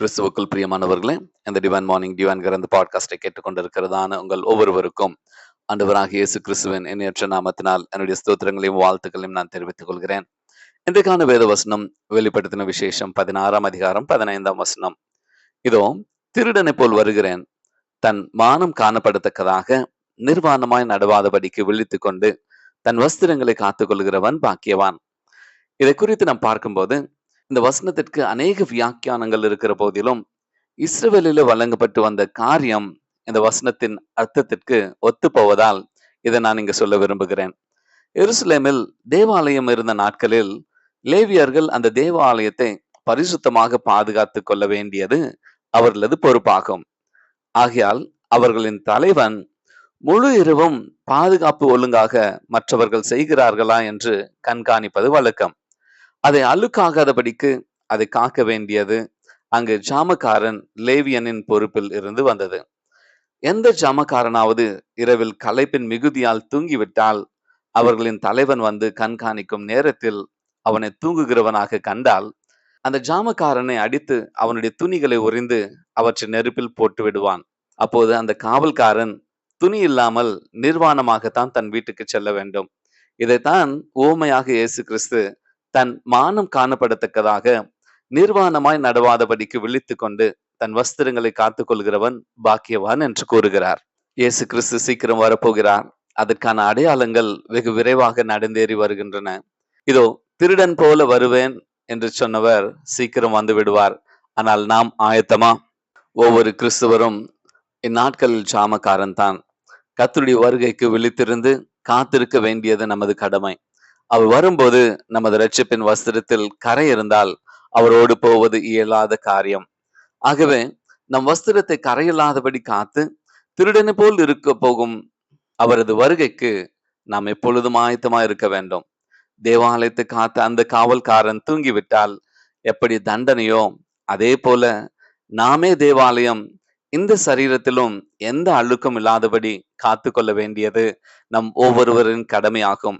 கிறிஸ்துவுக்குள் பிரியமானவர்களே இந்த டிவைன் மார்னிங் டிவைன்கிற அந்த பாட்காஸ்டை கேட்டுக்கொண்டிருக்கிறதான உங்கள் ஒவ்வொருவருக்கும் அன்றுவராக இயேசு கிறிஸ்துவின் எண்ணற்ற நாமத்தினால் என்னுடைய ஸ்தோத்திரங்களையும் வாழ்த்துக்களையும் நான் தெரிவித்துக் கொள்கிறேன். இன்றைக்கான வேத வசனம் வெளிப்படுத்தின விசேஷம் பதினாறாம் அதிகாரம் பதினைந்தாம் வசனம். இதோ திருடனை போல் வருகிறேன். தன் மானம் காணப்படத்தக்கதாக நிர்வாணமாய் நடவாதபடிக்கு விழித்து கொண்டு தன் வஸ்திரங்களை காத்துக்கொள்கிறவன் பாக்கியவான். இதை குறித்து நாம் பார்க்கும்போது இந்த வசனத்திற்கு அநேக வியாக்கியானங்கள் இருக்கிற போதிலும் இஸ்ரவேலில் வழங்கப்பட்டு வந்த காரியம் இந்த வசனத்தின் அர்த்தத்திற்கு ஒத்து போவதால் இதை நான் இங்க சொல்ல விரும்புகிறேன். எருசலேமில் தேவாலயம் இருந்த நாட்களில் லேவியர்கள் அந்த தேவாலயத்தை பரிசுத்தமாக பாதுகாத்து கொள்ள வேண்டியது அவர்களது பொறுப்பாகும். ஆகையால் அவர்களின் தலைவன் முழு இரவும் பாதுகாப்பு ஒழுங்காக மற்றவர்கள் செய்கிறார்களா என்று கண்காணிப்பது வழக்கம். அதை அழுக்காகாதபடிக்கு அதை காக்க வேண்டியது அங்கு ஜாமக்காரன் லேவியனின் பொறுப்பில் இருந்து வந்தது. எந்த ஜாமக்காரனாவது இரவில் களைப்பின் மிகுதியால் தூங்கிவிட்டால் அவர்களின் தலைவன் வந்து கண்காணிக்கும் நேரத்தில் அவனை தூங்குகிறவனாக கண்டால் அந்த ஜாமக்காரனை அடித்து அவனுடைய துணிகளை உறிந்து அவற்றை நெருப்பில் போட்டு விடுவான். அப்போது அந்த காவல்காரன் துணி இல்லாமல் நிர்வாணமாகத்தான் தன் வீட்டுக்கு செல்ல வேண்டும். இதைத்தான் ஓமையாக இயேசு கிறிஸ்து தன் மானம் காணப்படத்தக்கதாக நிர்வாணமாய் நடவாதபடிக்கு விழித்து கொண்டு தன் வஸ்திரங்களை காத்துக் கொள்கிறவன் பாக்கியவான் என்று கூறுகிறார். இயேசு கிறிஸ்து சீக்கிரம் வரப்போகிறார். அதற்கான அடையாளங்கள் வெகு விரைவாக நடந்தேறி வருகின்றன. இதோ திருடன் போல வருவேன் என்று சொன்னவர் சீக்கிரம் வந்து விடுவார். ஆனால் நாம் ஆயத்தமா? ஒவ்வொரு கிறிஸ்துவரும் இந்நாட்களில் சாமக்காரன் தான் கத்துடைய வருகைக்கு விழித்திருந்து காத்திருக்க வேண்டியது நமது கடமை. அவர் வரும்போது நமது ரட்சிப்பின் வஸ்திரத்தில் கரை இருந்தால் அவரோடு போவது இயலாத காரியம். ஆகவே நம் வஸ்திரத்தை கரையில்லாதபடி காத்து திருடனை போல் இருக்க போகும் அவரது வருகைக்கு நாம் எப்பொழுதும் ஆயத்தமா இருக்க வேண்டும். தேவாலயத்தை காத்த அந்த காவல்காரன் தூங்கிவிட்டால் எப்படி தண்டனையோ அதே போல நாமே தேவாலயம் இந்த சரீரத்திலும் எந்த அழுக்கம் இல்லாதபடி காத்து கொள்ள வேண்டியது நம் ஒவ்வொருவரின் கடமையாகும்.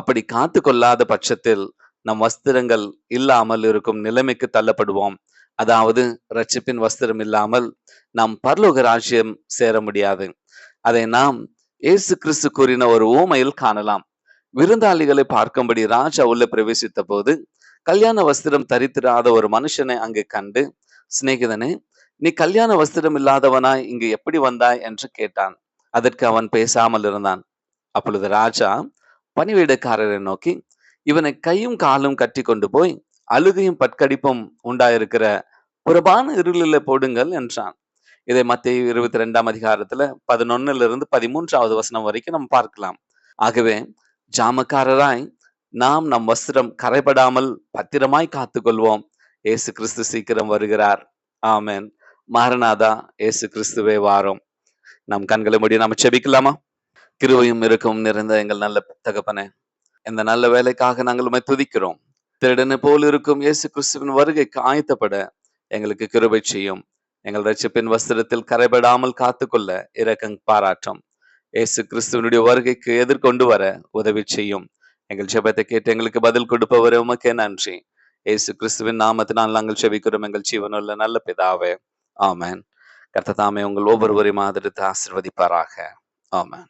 அப்படி காத்து கொள்ளாத பட்சத்தில் நம் வஸ்திரங்கள் இல்லாமல் இருக்கும் நிலைமைக்கு தள்ளப்படுவோம். அதாவது ரட்சிப்பின் வஸ்திரம் இல்லாமல் நாம் பரலோக ராஜ்யம் சேர முடியாது. அதை நாம் இயேசு கிறிஸ்து கூறின ஒரு ஓமையில் காணலாம். விருந்தாளிகளை பார்க்கும்படி ராஜா உள்ள பிரவேசித்த போது கல்யாண வஸ்திரம் தரித்திராத ஒரு மனுஷனை அங்கு கண்டு சிநேகிதனே நீ கல்யாண வஸ்திரம் இல்லாதவனாய் இங்கு எப்படி வந்தாய்? என்று கேட்டான். அதற்கு அவன் பேசாமல் இருந்தான். அப்பொழுது ராஜா பணிவிடைக்காரரை நோக்கி இவனை கையும் காலும் கட்டி கொண்டு போய் அழுகையும் பட்கடிப்பும் உண்டாயிருக்கிற புறபான இருளில போடுங்கள் என்றான். இதை மத்திய இருபத்தி ரெண்டாம் அதிகாரத்துல பதினொன்னுல இருந்து பதிமூன்றாவது வசனம் வரைக்கும் நம்ம பார்க்கலாம். ஆகவே ஜாமக்காரராய் நாம் நம் வஸ்திரம் கரைபடாமல் பத்திரமாய் காத்துக்கொள்வோம். ஏசு கிறிஸ்து சீக்கிரம் வருகிறார். ஆமேன். மாரநாதா ஏசு கிறிஸ்துவே வாரம். நம் கண்களை முடியும் நாம செபிக்கலாமா? கிருவையும் இருக்கும் நிறைந்த எங்கள் நல்ல தகப்பனே இந்த நல்ல வேலைக்காக நாங்கள் உண்மை துதிக்கிறோம். திருடனை போல் இருக்கும் இயேசு கிறிஸ்துவின் வருகைக்கு ஆயத்தப்பட எங்களுக்கு கிருபை செய்யும். எங்கள் ரட்சிப்பின் வஸ்திரத்தில் கரைபடாமல் காத்துக்கொள்ள இரக்கம் பாராட்டம். இயேசு கிறிஸ்துவனுடைய வருகைக்கு எதிர்கொண்டு வர உதவி செய்யும். எங்கள் ஜெபத்தை கேட்டு எங்களுக்கு பதில் கொடுப்பவர் உமக்கே நன்றி. இயேசு கிறிஸ்துவின் நாமத்தினால் நாங்கள் செபிக்கிறோம் எங்கள் ஜீவனுள்ள நல்ல பிதாவே. ஆமேன். கர்த்ததாமே உங்கள் ஒவ்வொருவரையும் ஆதரித்து ஆசிர்வதிப்பாராக. ஆமேன்.